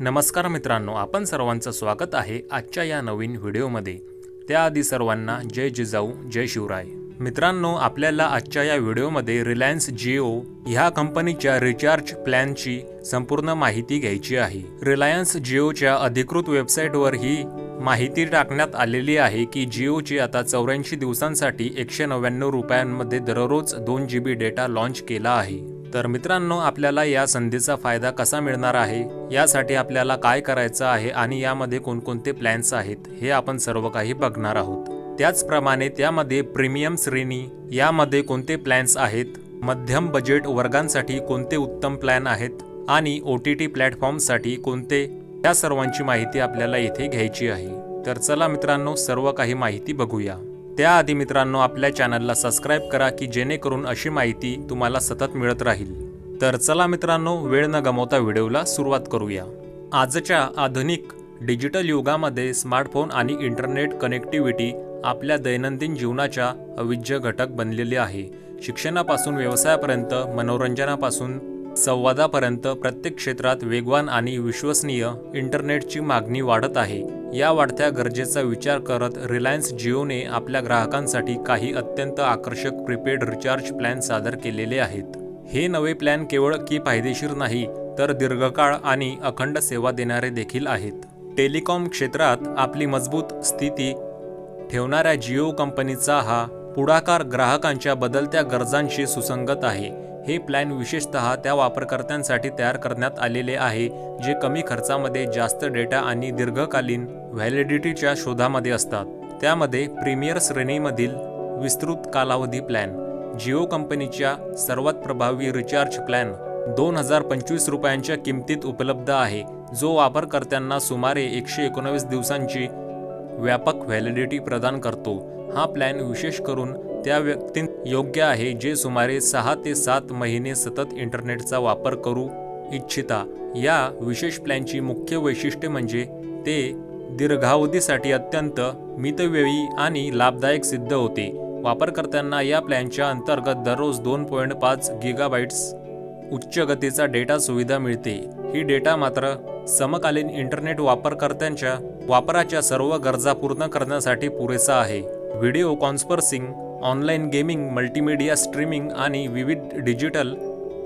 नमस्कार मित्रांनो आपण सर्वांचं स्वागत आहे आजच्या या नवीन व्हिडिओमध्ये. त्याआधी सर्वांना जय जिजाऊ जय शिवराय. मित्रांनो आपल्याला आजच्या या व्हिडिओमध्ये रिलायन्स जिओ ह्या कंपनीच्या रिचार्ज प्लॅनची संपूर्ण माहिती घ्यायची आहे. रिलायन्स जिओच्या अधिकृत वेबसाईटवर ही माहिती टाकण्यात आलेली आहे की जिओची आता चौऱ्याऐंशी दिवसांसाठी एकशे नव्याण्णव रुपयांमध्ये दररोज दोन जी बी डेटा लॉन्च केला आहे. तर मित्रांनो आपल्याला या संधीचा फायदा कसा मिळणार आहे? यासाठी आपल्याला काय करायचं आहे आणि यामध्ये कोणकोणते प्लॅन्स आहेत हे आपण सर्व काही बघणार आहोत. त्याचप्रमाणे त्यामध्ये प्रीमियम श्रेणी यामध्ये कोणते प्लॅन्स आहेत? मध्यम बजेट वर्गांसाठी कोणते उत्तम प्लॅन आहेत? आणि ओ टी टी प्लॅटफॉर्मसाठी कोणते? या सर्वांची माहिती आपल्याला इथे घ्यायची आहे. तर चला मित्रांनो सर्व काही माहिती बघूया. त्याआधी मित्रांनो आपल्या चॅनलला सबस्क्राईब करा की जेणेकरून अशी माहिती तुम्हाला सतत मिळत राहील. तर चला मित्रांनो वेळ न गमावता व्हिडिओला सुरुवात करूया. आजच्या आधुनिक डिजिटल युगामध्ये स्मार्टफोन आणि इंटरनेट कनेक्टिव्हिटी आपल्या दैनंदिन जीवनाच्या अविज्य घटक बनलेले आहे. शिक्षणापासून व्यवसायापर्यंत मनोरंजनापासून संवादापर्यंत प्रत्येक क्षेत्रात वेगवान आणि विश्वसनीय इंटरनेटची मागणी वाढत आहे. या वाढत्या गरजेचा विचार करत रिलायन्स जिओने आपल्या ग्राहकांसाठी काही अत्यंत आकर्षक प्रीपेड रिचार्ज प्लॅन सादर केलेले आहेत. हे नवे प्लॅन केवळ की फायदेशीर नाही तर दीर्घकाळ आणि अखंड सेवा देणारे देखील आहेत. टेलिकॉम क्षेत्रात आपली मजबूत स्थिती ठेवणाऱ्या जिओ कंपनीचा हा पुढाकार ग्राहकांच्या बदलत्या गरजांशी सुसंगत आहे. हे प्लॅन विशेषतः त्या वापरकर्त्यांसाठी तयार करण्यात आलेले आहे जे कमी खर्चामध्ये जास्त डेटा आणि दीर्घकालीन व्हॅलिडिटीच्या शोधामध्ये असतात. त्यामध्ये प्रीमियर श्रेणीमधील विस्तृत कालावधी प्लॅन जिओ कंपनीच्या सर्वात प्रभावी रिचार्ज प्लॅन दोन हजार पंचवीस रुपयांच्या किमतीत उपलब्ध आहे जो वापरकर्त्यांना सुमारे एकशे एकोणावीस दिवसांची व्यापक व्हॅलिडिटी प्रदान करतो. हा प्लॅन विशेष करून त्या व्यक्ती योग्य आहे जे सुमारे सहा ते सात महिने सतत इंटरनेटचा वापर करू इच्छिता. या विशेष प्लॅनची मुख्य वैशिष्ट्ये म्हणजे ते दीर्घावधीसाठी अत्यंत मितव्ययी आणि लाभदायक सिद्ध होते. वापरकर्त्यांना या प्लॅनच्या अंतर्गत दररोज दोन पॉईंट पाच गिगाबाईट्स उच्च गतीचा डेटा सुविधा मिळते. ही डेटा मात्र समकालीन इंटरनेट वापरकर्त्यांच्या वापराच्या सर्व गरजा पूर्ण करण्यासाठी पुरेसा आहे. Video conferencing online gaming multimedia streaming आणि विविध डिजिटल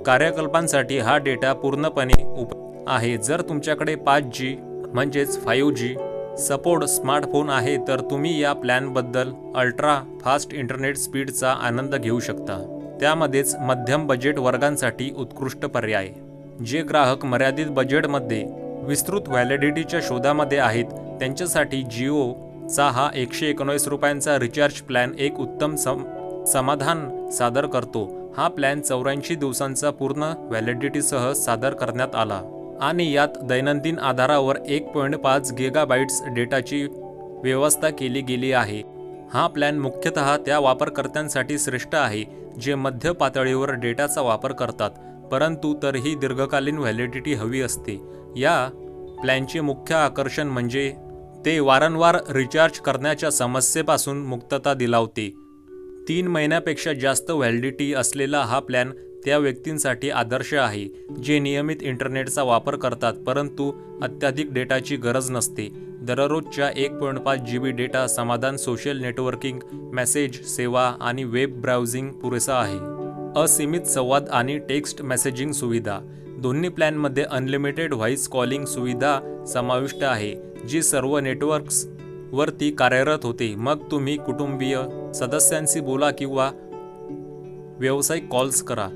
कार्यकल्पांसाठी हा डेटा पूर्णपणे उप आहे. जर तुमच्याकडे पाच जी म्हणजेच फाईव्ह जी सपोर्ट स्मार्टफोन आहे तर तुम्ही या प्लॅनबद्दल अल्ट्रा फास्ट इंटरनेट स्पीडचा आनंद घेऊ शकता. त्यामध्येच मध्यम बजेट वर्गांसाठी उत्कृष्ट पर्याय. जे ग्राहक मर्यादित बजेटमध्ये विस्तृत व्हॅलिडिटीच्या शोधामध्ये आहेत त्यांच्यासाठी जिओ चा हा एकशे एकोणीस रुपयांचा रिचार्ज प्लॅन एक उत्तम सम समाधान सादर करतो. हा प्लॅन चौऱ्याऐंशी दिवसांचा पूर्ण व्हॅलिडिटीसह सादर करण्यात आला. आणि यात दैनंदिन आधारावर एक पॉईंट पाच गेगाबाईट्स डेटाची व्यवस्था केली गेली आहे. हा प्लॅन मुख्यतः त्या वापरकर्त्यांसाठी श्रेष्ठ आहे जे मध्य पातळीवर डेटाचा वापर करतात परंतु तरीही दीर्घकालीन व्हॅलिडिटी हवी असते. या प्लॅनचे मुख्य आकर्षण म्हणजे ते वारंवार रिचार्ज करण्याच्या समस्येपासून मुक्तता दिलावते तीन महिन्यापेक्षा जास्त व्हॅलिडिटी असलेला हा प्लॅन त्या व्यक्तींसाठी आदर्श आहे जे नियमित इंटरनेटचा वापर करतात परंतु अत्याधिक डेटाची गरज नसते. दररोजच्या एक पॉईंट पाच जी बी डेटा समाधान सोशल नेटवर्किंग मेसेज सेवा आणि वेब ब्राउझिंग पुरेसा आहे. असीमित संवाद आणि टेक्स्ट मेसेजिंग सुविधा. दोन्ही प्लॅनमध्ये अनलिमिटेड व्हॉइस कॉलिंग सुविधा समाविष्ट आहे जी सर्व नेटवर्क्स वरती कार्यरत होते. मग तुम्ही कुटुंबीय सदस्यांशी बोला किंवा व्यावसायिक कॉल्स करा.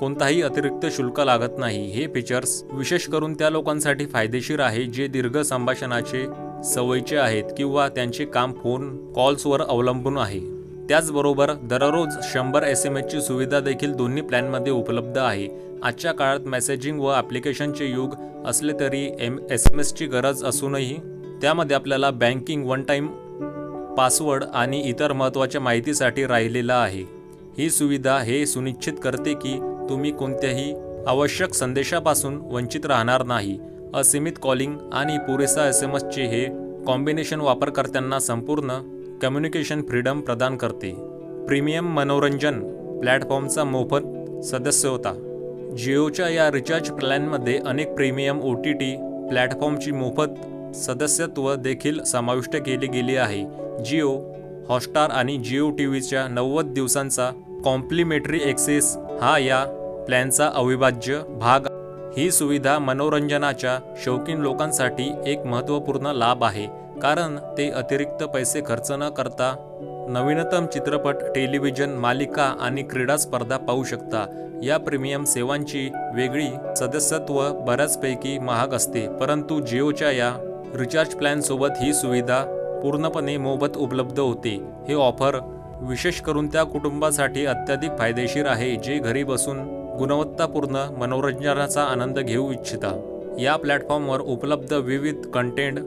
कोणताही अतिरिक्त शुल्क लागत नाही. हे फीचर्स विशेष करून त्या लोकांसाठी फायदेशीर आहे जे दीर्घ संभाषणाचे सवयीचे आहेत किंवा त्यांचे काम फोन कॉल्सवर अवलंबून आहे. त्याचबरोबर दररोज शंभर एस एम एसची सुविधा देखील दोन्ही प्लॅनमध्ये उपलब्ध आहे. आजच्या काळात मेसेजिंग व ॲप्लिकेशनचे युग असले तरी एम एस एम एसची गरज असूनही त्यामध्ये आपल्याला बँकिंग वन टाईम पासवर्ड आणि इतर महत्त्वाच्या माहितीसाठी राहिलेला आहे. ही सुविधा हे सुनिश्चित करते की तुम्ही कोणत्याही आवश्यक संदेशापासून वंचित राहणार नाही. असीमित कॉलिंग आणि पुरेसा एस एम एसचे हे कॉम्बिनेशन वापरकर्त्यांना संपूर्ण कम्युनिकेशन फ्रीडम प्रदान करते. प्रीमियम मनोरंजन प्लॅटफॉर्मचा मोफत सदस्य होता. जिओच्या या रिचार्ज प्लॅनमध्ये अनेक प्रीमियम ओ टी टी प्लॅटफॉर्मची मोफत सदस्यत्व देखील समाविष्ट केली गेली आहे. जिओ हॉटस्टार आणि जिओ टी व्हीच्या नव्वद दिवसांचा कॉम्प्लिमेंटरी एक्सेस हा या प्लॅनचा अविभाज्य भाग ही सुविधा मनोरंजनाच्या शौकीन लोकांसाठी एक महत्त्वपूर्ण लाभ आहे. कारण ते अतिरिक्त पैसे खर्च न करता नवीनतम चित्रपट टेलिव्हिजन मालिका आणि क्रीडा स्पर्धा पाहू शकता. या प्रीमियम सेवांची वेगळी सदस्यत्व बऱ्याचपैकी महाग असते परंतु जिओच्या या रिचार्ज प्लॅनसोबत ही सुविधा पूर्णपणे मोफत उपलब्ध होते. हे ऑफर विशेष करून त्या कुटुंबासाठी अत्याधिक फायदेशीर आहे जे घरी बसून गुणवत्तापूर्ण मनोरंजनाचा आनंद घेऊ इच्छिता. या प्लॅटफॉर्मवर उपलब्ध विविध कंटेंट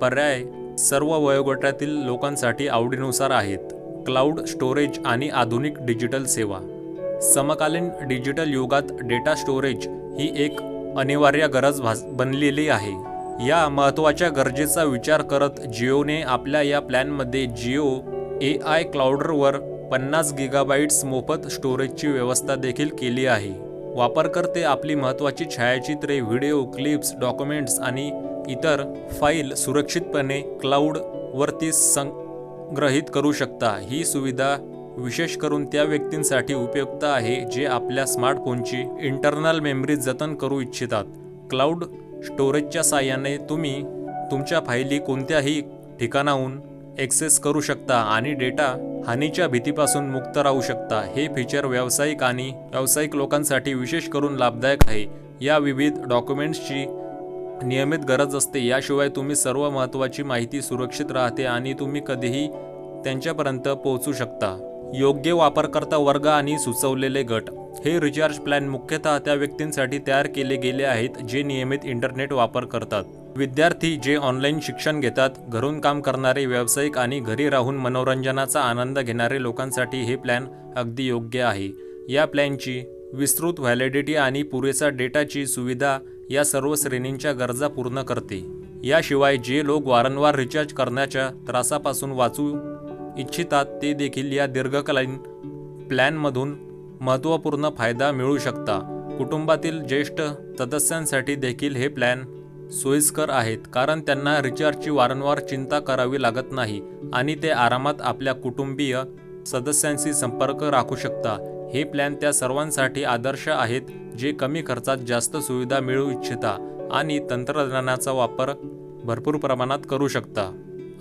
पर्याय सर्व वयोगटातील लोकांसाठी आवडीनुसार आहेत. क्लाउड स्टोरेज आणि आधुनिक डिजिटल सेवा. समकालीन डिजिटल युगात डेटा स्टोरेज ही एक अनिवार्य गरज भास बनलेली आहे. या महत्त्वाच्या गरजेचा विचार करत जिओने आपल्या या प्लॅनमध्ये जिओ ए आय क्लाउडरवर पन्नास गिगाबाईट्स मोफत स्टोरेजची व्यवस्था देखील केली आहे. वापरकर्ते आपली महत्त्वाची छायाचित्रे व्हिडिओ क्लिप्स डॉक्युमेंट्स आणि इतर फाईल सुरक्षितपणे क्लाउडवरती संग्रहित करू शकता. ही सुविधा विशेष करून त्या व्यक्तींसाठी उपयुक्त आहे जे आपल्या स्मार्टफोनची इंटरनल मेमरी जतन करू इच्छितात. क्लाउड स्टोरेजच्या साहाय्याने तुम्ही तुमच्या फायली कोणत्याही ठिकाणाहून ॲक्सेस करू शकता आणि डेटा हानीच्या भीतीपासून मुक्त राहू शकता. हे फीचर व्यावसायिक आणि व्यावसायिक लोकांसाठी विशेष करून लाभदायक आहे. या विविध डॉक्युमेंट्सची नियमित गरज असते. याशिवाय तुम्ही सर्व महत्त्वाची माहिती सुरक्षित राहते आणि तुम्ही कधीही त्यांच्यापर्यंत पोहोचू शकता. योग्य वापरकर्ता वर्ग आणि सुचवलेले गट. हे रिचार्ज प्लॅन मुख्यतः त्या व्यक्तींसाठी तयार केले गेले आहेत जे नियमित इंटरनेट वापर करतात. विद्यार्थी जे ऑनलाईन शिक्षण घेतात घरून काम करणारे व्यावसायिक आणि घरी राहून मनोरंजनाचा आनंद घेणारे लोकांसाठी हे प्लॅन अगदी योग्य आहे. या प्लॅनची विस्तृत व्हॅलिडिटी आणि पुरेसा डेटाची सुविधा या सर्व श्रेणींच्या गरजा पूर्ण करते. याशिवाय जे लोक वारंवार रिचार्ज करण्याच्या त्रासापासून वाचू इच्छितात ते देखील या दीर्घकालीन प्लॅनमधून महत्त्वपूर्ण फायदा मिळू शकता. कुटुंबातील ज्येष्ठ सदस्यांसाठी देखील हे प्लॅन सोयीस्कर आहेत कारण त्यांना रिचार्जची वारंवार चिंता करावी लागत नाही आणि ते आरामात आपल्या कुटुंबीय सदस्यांशी संपर्क राखू शकता. हे प्लॅन त्या सर्वांसाठी आदर्श आहेत जे कमी खर्चात जास्त सुविधा मिळू इच्छिता आणि तंत्रज्ञानाचा वापर भरपूर प्रमाणात करू शकता.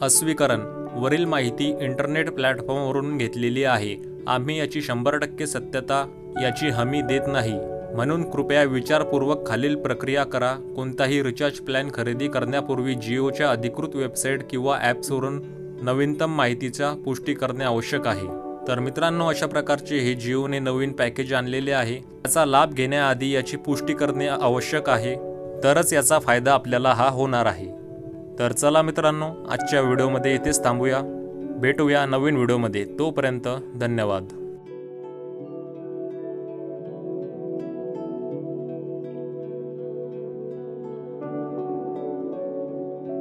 अस्वीकरण वरील माहिती इंटरनेट प्लॅटफॉर्मवरून घेतलेली आहे. आम्ही याची शंभर टक्के सत्यता याची हमी देत नाही. म्हणून कृपया विचारपूर्वक खालील प्रक्रिया करा. कोणताही रिचार्ज प्लॅन खरेदी करण्यापूर्वी जिओच्या अधिकृत वेबसाईट किंवा ॲप्सवरून नवीनतम माहितीचा पुष्टी करणे आवश्यक आहे. तर मित्रांनो अशा प्रकारचे हे जिओने नवीन पॅकेज आणलेले आहे. याचा लाभ घेण्याआधी याची पुष्टी करणे आवश्यक आहे. तरच याचा फायदा आपल्याला हा होणार आहे. तर चला मित्रांनो आजच्या व्हिडिओमध्ये इथेच थांबूया. भेटूया नवीन व्हिडिओमध्ये. तोपर्यंत धन्यवाद.